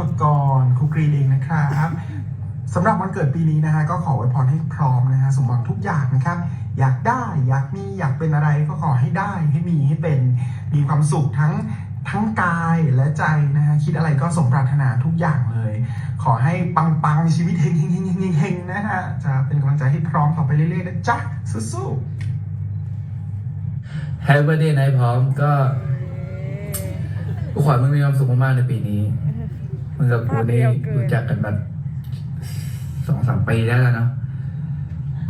ปกรณ์ครูกรีนเองนะครับสำหรับวันเกิดปีนี้นะฮะก็ขอไว้พรให้พร้อมนะฮะสมหวังทุกอย่างนะครับ อยากได้อยากมีอยากเป็นอะไรก็ขอให้ได้ให้มีให้เป็นมีความสุขทั้งทั้งกายและใจนะฮะคิดอะไรก็สมปรารถนาทุกอย่างเลย ขอให้ปังๆชีวิตเฮงเฮงเฮงเฮงนะฮะจะเป็นกำลังใจให้พร้อมต่อไปเรื่อยๆนะจ๊ะสู้ๆแฮปปี้เดย์นายพร้อมก็ขอให้มึงมีความสุขมากๆในปีนี้ มึงกับกูนี่รู้จักกันมาสองสามปีได้แล้วเนาะ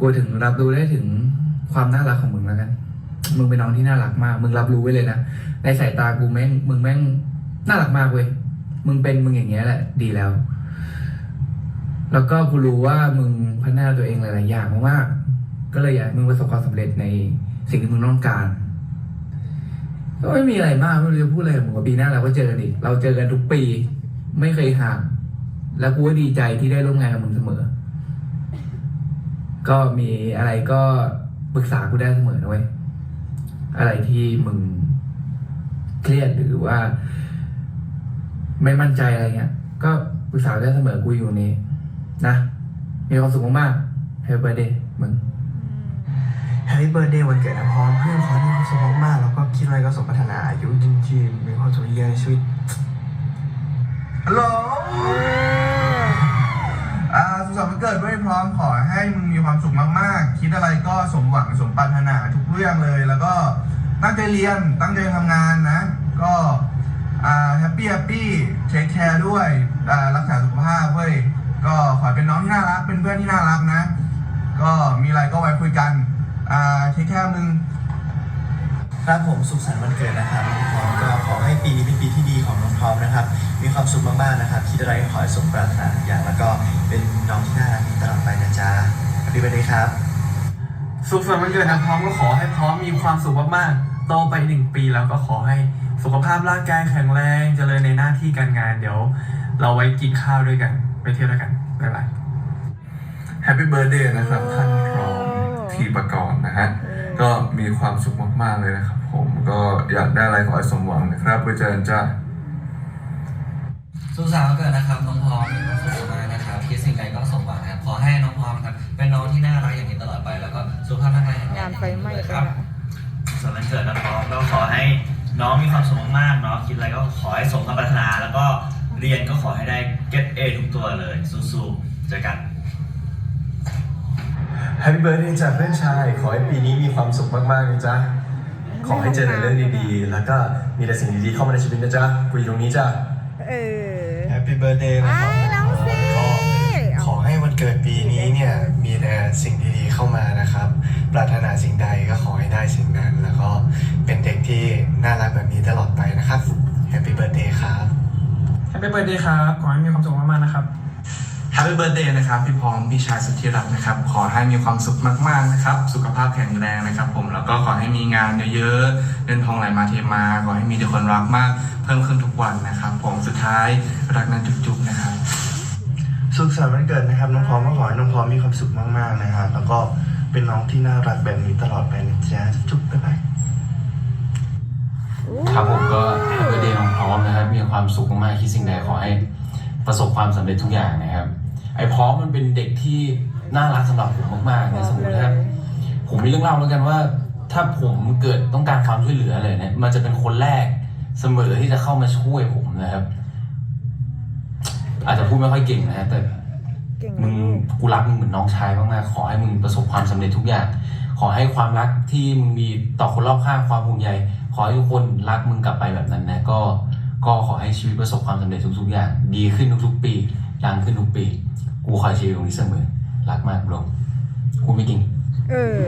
กูถึงรับรู้ได้ถึงความน่ารักของมึงแล้วกัน มึงเป็นน้องที่น่ารักมาก มึงรับรู้ไว้เลยนะ ในสายตากูแม่ง มึงแม่งน่ารักมากเว้ย มึงเป็นมึงอย่างเงี้ยแหละ ดีแล้ว แล้วก็กูรู้ว่ามึงพัฒนาตัวเองหลาย ๆ อย่างมากๆก็เลยอยากให้มึงประสบความสำเร็จในสิ่งที่มึงต้องการ ก็ไม่มีอะไรมากไม่รู้จะพูดอะไรกับมึงว่าปีหน้าเราก็เจอกันอีก เราเจอกันทุกปี ไม่เคยห่าง แล้วกูก็ดีใจที่ได้ร่วมงานกับมึงเสมอ ก็มีอะไรก็ปรึกษากูได้เสมอนะเว้ยอะไรที่มึงเครียดหรือว่า ไม่มั่นใจอะไรเงี้ย ก็ปรึกษาได้เสมอกูอยู่นี้นะ มีความสุขมากๆ Happy birthday มึงแฮปปี้เบิร์ดเดย์วันเกิดนะพร้อมเพื่อนขอให้มีความสุขมากๆแล้วก็คิดอะไรก็สมปรารถนาอายุยืนๆมีความสุขเยอะในชีวิต ฮัลโหลอ่าสุขสันต์วันเกิดด้วยพร้อมขอให้มึงมีความสุขมากๆ คิดอะไรก็สมหวังสมปรารถนาทุกเรื่องเลย แล้วก็ตั้งใจเรียนตั้งใจทำงานนะ ก็อ่าแฮปปี้แฮปปี้เทคแคร์ด้วยอ่ารักษาสุขภาพเว้ยก็ขอเป็นน้องที่น่ารักเป็นเพื่อนที่น่ารักนะ ก็มีอะไรก็ไว้คุยกันอ่าเทคแคร์มึง ครับผมสุขสันต์วันเกิดนะครับพร้อมก็ขอให้ปีนี้เป็นปีที่ดีของ พร้อมนะครับ มีความสุขมากๆนะครับคิดอะไรก็ขอให้สมปรารถนาทุกอย่างแล้วก็เป็นน้องที่น่ารักตลอดไปนะจ๊ะแฮปปี้เบิร์ดเดย์ครับ สุขสันต์วันเกิดนะพร้อมก็ขอให้พร้อมมีความสุขมากๆโตไปหนึ่งปีแล้วก็ขอให้สุขภาพร่างกายแข็งแรงเจริญในหน้าที่การงานเดี๋ยว เราไว้กินข้าวด้วยกันไปเที่ยวด้วยกันบ๊ายบายแฮปปี้เบิร์ดเดย์นะครับท่านพร้อมทีประกรณ์นะฮะก็มีความสุขมาก ๆ เลยนะครับผมก็อยากได้อะไรขอให้สมหวังนะครับไปเจอกันจ้า สุขสันต์วันเกิดนะครับน้องพร้อมมีความสุขมากนะครับคิดสิ่งใดก็สมหวังนะครับขอให้น้องพร้อมนะครับเป็นน้องที่น่ารักอย่างนี้ตลอดไปแล้วก็สุขภาพร่างกายแข็งแรงงานไฟไหม้ไปคแล้รับวส่วนวันเกิดน้องพร้อมก็ขอให้น้องมีความสุขมากๆเนาะคิดอะไรก็ขอให้สมความปรารถนา แล้วก็เรียนก็ขอให้ได้ get A ทุกตัวเลยสู้ๆเจอกัน แฮปปี้เบิร์ดเดย์จากเพื่อนชาย ขอให้ปีนี้มีความสุขมากๆนะจ๊ะ ขอให้เจอแต่เรื่องดีๆ แล้วก็มีแต่สิ่งดีๆเข้ามาในชีวิตนะจ๊ะ กูอยู่ตรงนี้จ้ะเออแฮปปี้ เบิร์ดเดย์นะไอ้ครับน้องซีก็ขอให้วันเกิดปีนี้เนี่ยมีแต่สิ่งดีๆเข้ามานะครับ ปรารถนาสิ่งใดก็ขอให้ได้สิ่งนั้น แล้วก็เป็นเด็กที่น่ารักแบบนี้ตลอดไปนะครับแฮปปี้เบิร์ดเดย์ครับ แฮปปี้เบิร์ดเดย์ครับ ขอให้มีความสุขมากๆนะครับแฮ ปปี้เบิร์ดเดย์นะครับพี่พร้อมพี่ชายสุดที่รักนะครับ ขอให้มีความสุขมากๆนะครับ สุขภาพแข็งแรงนะครับ ผมแล้วก็ขอให้มีงานเยอะๆเงินทองไหลมาเทมา ขอให้มีแต่คนรักมาก เพิ่มขึ้นทุกวันนะครับ ผมสุดท้ายรักนั้นจุ๊บๆนะครับ สุขสันต์วันเกิดนะครับน้องพร้อมก็ขอให้น้องพร้อมมีความสุขมากๆนะครับแล้วก็เป็นน้องที่น่ารักแบบนี้ตลอดไปนะจ๊ะจุ๊บๆบ๊ายบายครับผมก็แฮปปี้เดย์น้องพร้อมนะครับ มีความสุขมากๆคิดสิ่งใดขอให้ประสบความสำเร็จทุกอย่างนะครับไอ้พร้อมมันเป็นเด็กที่น่ารักสำหรับผมมากๆนะสมมติถ้าผมมีเรื่องเล่าแล้วกันว่า ถ้าผมเกิดต้องการความช่วยเหลืออะไรเนี่ยมันจะเป็นคนแรกเสมอที่จะเข้ามาช่วยผมนะครับ อาจจะพูดไม่ค่อยเก่งนะฮะแต่เก่งมึงกูรักมึงเหมือนน้องชายมากๆขอให้มึงประสบความสำเร็จทุกอย่าง ขอให้ความรักที่มึงมีต่อคนรอบข้างความห่วงใยขอให้ทุกคนรักมึงกลับไปแบบนั้นนะก็ก็ขอให้ชีวิตประสบความสำเร็จทุกๆอย่าง ดีขึ้นทุกๆปีดังขึ้นทุกปี กูคอยชีวิตตรงนี้เสมอ รักมากบลงกูไม่จริง เออ